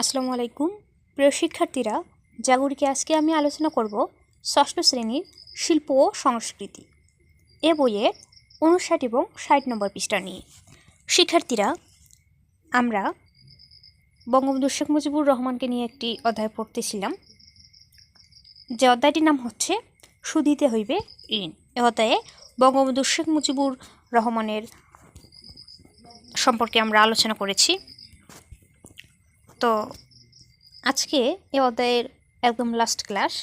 আসসালামু আলাইকুম। প্রিয় শিক্ষার্থীরা, জাগরিকে আজকে আমি আলোচনা করব ষষ্ঠ শ্রেণির শিল্প ও সংস্কৃতি এ বইয়ের উনষাট এবং ষাট নম্বর পৃষ্ঠা নিয়ে। শিক্ষার্থীরা, আমরা বঙ্গবন্ধু শেখ মুজিবুর রহমানকে নিয়ে একটি অধ্যায় পড়তেছিলাম। যে অধ্যায়টির নাম হচ্ছে সুদিতে হইবে ঋণ। এ অধ্যায়ে বঙ্গবন্ধু শেখ মুজিবুর রহমানের সম্পর্কে আমরা আলোচনা করেছি। তো আজকে এ অধ্যায়ের একদম লাস্ট ক্লাস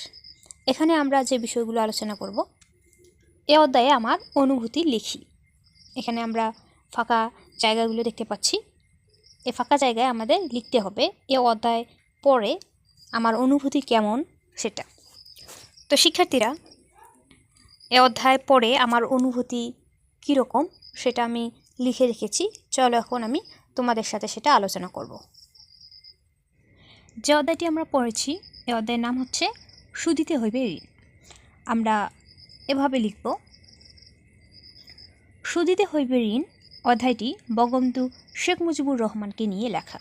এখানে আমরা যে বিষয়গুলো আলোচনা করব, এ অধ্যায়ে আমার অনুভূতি লিখি। এখানে আমরা ফাঁকা জায়গাগুলো দেখতে পাচ্ছি। এ ফাঁকা জায়গায় আমাদের লিখতে হবে এ অধ্যায় পড়ে আমার অনুভূতি কেমন সেটা। তো শিক্ষার্থীরা, এ অধ্যায় পড়ে আমার অনুভূতি কীরকম সেটা আমি লিখে রেখেছি। চলো এখন আমি তোমাদের সাথে সেটা আলোচনা করব। যে অধ্যায়টি আমরা পড়েছি এ অধ্যায়ের নাম হচ্ছে সুদিতে হইবে ঋণ। আমরা এভাবে লিখব, সুদিতে হইবে ঋণ, অধ্যায়টি বঙ্গবন্ধু শেখ মুজিবুর রহমানকে নিয়ে লেখা।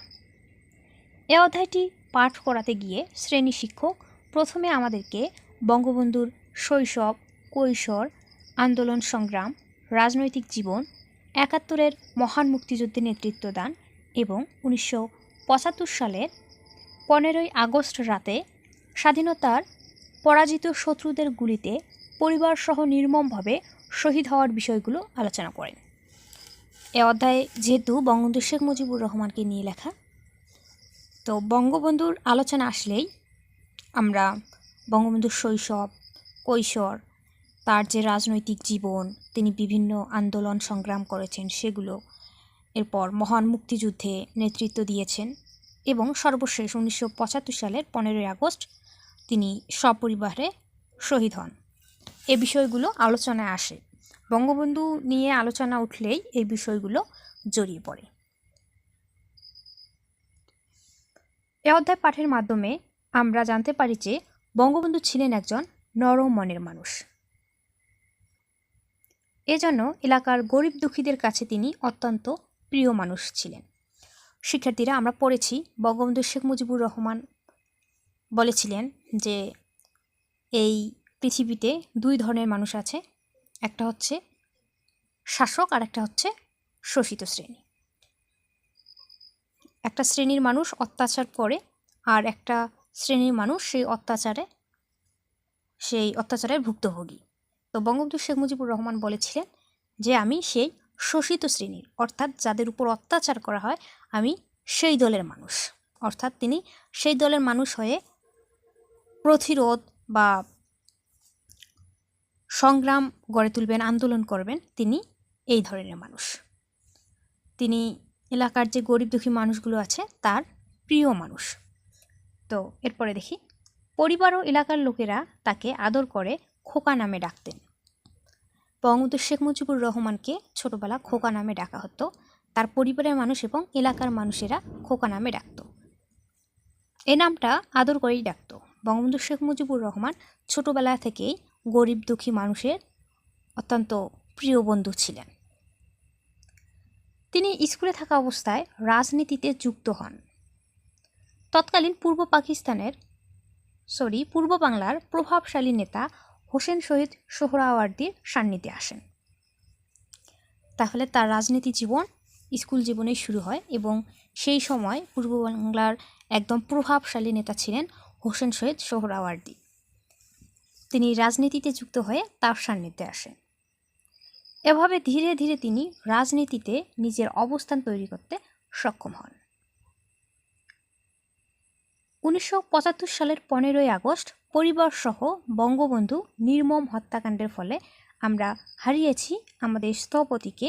এ অধ্যায়টি পাঠ করাতে গিয়ে শ্রেণি শিক্ষক প্রথমে আমাদেরকে বঙ্গবন্ধুর শৈশব, কৈশোর, আন্দোলন সংগ্রাম, রাজনৈতিক জীবন, একাত্তরের মহান মুক্তিযুদ্ধে নেতৃত্ব দান এবং উনিশশো পঁচাত্তর সালের পনেরোই আগস্ট রাতে স্বাধীনতার পরাজিত শত্রুদের গুলিতে পরিবারসহ নির্মমভাবে শহীদ হওয়ার বিষয়গুলো আলোচনা করেন। এ অধ্যায়ে যেহেতু বঙ্গবন্ধু শেখ মুজিবুর রহমানকে নিয়ে লেখা, তো বঙ্গবন্ধুর আলোচনা আসলেই আমরা বঙ্গবন্ধুর শৈশব, কৈশোর, তার যে রাজনৈতিক জীবন, তিনি বিভিন্ন আন্দোলন সংগ্রাম করেছেন, সেগুলো এরপর মহান মুক্তিযুদ্ধে নেতৃত্ব দিয়েছেন। এবং সর্বশেষ উনিশশো পঁচাত্তর সালের পনেরোই আগস্ট তিনি সপরিবারে শহীদ হন। এ বিষয়গুলো আলোচনায় আসে। বঙ্গবন্ধু নিয়ে আলোচনা উঠলেই এই বিষয়গুলো জড়িয়ে পড়ে। এ অধ্যায় পাঠের মাধ্যমে আমরা জানতে পারি যে বঙ্গবন্ধু ছিলেন একজন নরম মনের মানুষ। এজন্য এলাকার গরিব দুঃখীদের কাছে তিনি অত্যন্ত প্রিয় মানুষ ছিলেন। শিক্ষার্থীরা আমরা পড়েছি বঙ্গবন্ধু শেখ মুজিবুর রহমান বলেছিলেন যে এই পৃথিবীতে দুই ধরনের মানুষ আছে, একটা হচ্ছে শাসক আর একটা হচ্ছে শোষিত শ্রেণি। একটা শ্রেণির মানুষ অত্যাচার করে আর একটা শ্রেণির মানুষ সেই অত্যাচারে, সেই অত্যাচারের ভুক্তভোগী। তো বঙ্গবন্ধু শেখ মুজিবুর রহমান বলেছিলেন যে, আমি সেই শোষিত শ্রেণির, অর্থাৎ যাদের উপর অত্যাচার করা হয়, আমি সেই দলের মানুষ। অর্থাৎ তিনি সেই দলের মানুষ হয়ে প্রতিরোধ বা সংগ্রাম গড়ে তুলবেন, আন্দোলন করবেন, তিনি এই ধরনের মানুষ। তিনি এলাকার যে গরিব দুঃখী মানুষগুলো আছে, তার প্রিয় মানুষ। তো এরপরে দেখি, পরিবার ও এলাকার লোকেরা তাকে আদর করে খোকা নামে ডাকতেন। বঙ্গবন্ধু শেখ মুজিবুর রহমানকে ছোটবেলা খোকা নামে ডাকা হতো। তার পরিবারের মানুষ এবং এলাকার মানুষেরা খোকা নামে ডাকত। এ নামটা আদর করেই ডাকত। বঙ্গবন্ধু শেখ মুজিবুর রহমান ছোটবেলা থেকেই গরিব দুঃখী মানুষের অত্যন্ত প্রিয় বন্ধু ছিলেন। তিনি স্কুলে থাকা অবস্থায় রাজনীতিতে যুক্ত হন। তৎকালীন পূর্ব পাকিস্তানের সরি পূর্ব বাংলার প্রভাবশালী নেতা হোসেন শহীদ সোহরাওয়ার্দির সান্নিধ্যে আসেন। তাহলে তার রাজনীতি জীবন, স্কুল জীবনেই শুরু হয় এবং সেই সময় পূর্ব বাংলার একদম প্রভাবশালী নেতা ছিলেন হোসেন শহীদ সোহরাওয়ার্দী। তিনি রাজনীতিতে যুক্ত হয়ে তার সান্নিধ্যে আসেন। এভাবে ধীরে ধীরে তিনি রাজনীতিতে নিজের অবস্থান তৈরি করতে সক্ষম হন। উনিশশো পঁচাত্তর সালের পনেরোই আগস্ট পরিবারসহ বঙ্গবন্ধু নির্মম হত্যাকাণ্ডের ফলে আমরা হারিয়েছি আমাদের স্থপতিকে,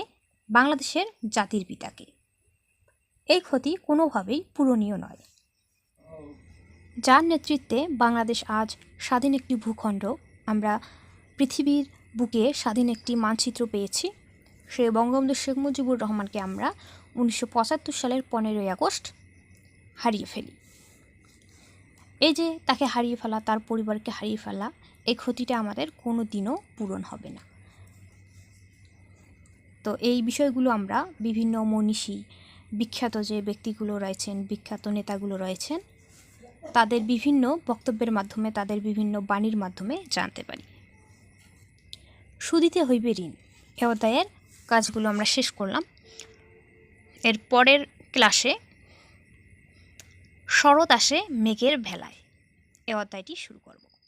বাংলাদেশের জাতির পিতাকে। এই ক্ষতি কোনোভাবেই পূরণীয় নয়। যার নেতৃত্বে বাংলাদেশ আজ স্বাধীন একটি ভূখণ্ড, আমরা পৃথিবীর বুকে স্বাধীন একটি মানচিত্র পেয়েছি। সে বঙ্গবন্ধু শেখ মুজিবুর রহমানকে আমরা উনিশশো পঁচাত্তর সালের পনেরোই আগস্ট হারিয়ে ফেলি। এই যে তাকে হারিয়ে ফেলা, তার পরিবারকে হারিয়ে ফেলা, এই ক্ষতিটা আমাদের কোনো দিনও পূরণ হবে না। তো এই বিষয়গুলো আমরা বিভিন্ন মনীষী, বিখ্যাত যে ব্যক্তিগুলো রয়েছেন, বিখ্যাত নেতাগুলো রয়েছেন, তাদের বিভিন্ন বক্তব্যের মাধ্যমে, তাদের বিভিন্ন বাণীর মাধ্যমে জানতে পারি। সুদিতে হইবে ঋণ। এ অধ্যায়ের কাজগুলো আমরা শেষ করলাম। এর পরের ক্লাসে শরৎ আসে মেঘের ভেলায়। এ অধ্যায়টি শুরু করব।